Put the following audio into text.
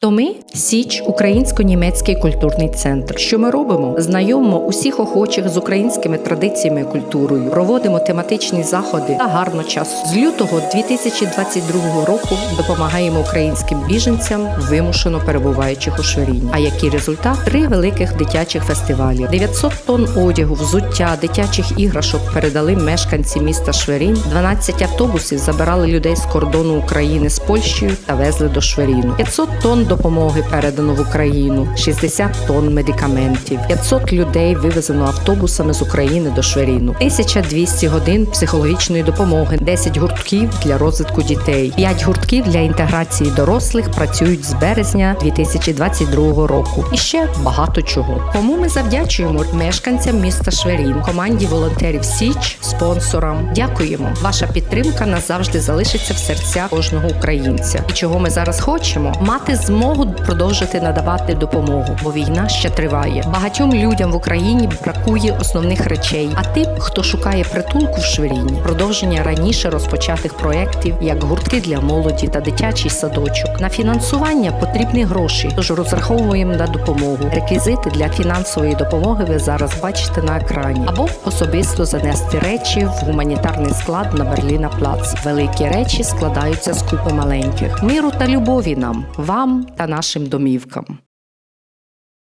То ми Січ, українсько-німецький культурний центр. Що ми робимо? Знайомимо усіх охочих з українськими традиціями і культурою, проводимо тематичні заходи та гарно час. З лютого 2022 року допомагаємо українським біженцям, вимушено перебуваючих у Шверіні. А який результат? Три великих дитячих фестивалі. 900 тонн одягу, взуття, дитячих іграшок передали мешканці міста Шверінь. 12 автобусів забирали людей з кордону України з Польщею та везли до Шверіну. 500 тонн допомоги передано в Україну, 60 тонн медикаментів, 500 людей вивезено автобусами з України до Шверіну, 1200 годин психологічної допомоги, 10 гуртків для розвитку дітей, 5 гуртків для інтеграції дорослих працюють з березня 2022 року. І ще багато чого. Кому ми завдячуємо мешканцям міста Шверін, команді волонтерів Січ, спонсорам. Дякуємо. Ваша підтримка назавжди залишиться в серцях кожного українця. І чого ми зараз хочемо? Мати змогу продовжити надавати допомогу, бо війна ще триває. Багатьом людям в Україні бракує основних речей. А тим, хто шукає притулку в Шверіні, продовження раніше розпочатих проєктів, як гуртки для молоді та дитячий садочок. На фінансування потрібні гроші, тож розраховуємо на допомогу. Реквізити для фінансової допомоги ви зараз бачите на екрані, або особисто занести речі в гуманітарний склад на Берліна Плац. Великі речі складаються з купи маленьких. Миру та любові нам, вам та нашим домівкам.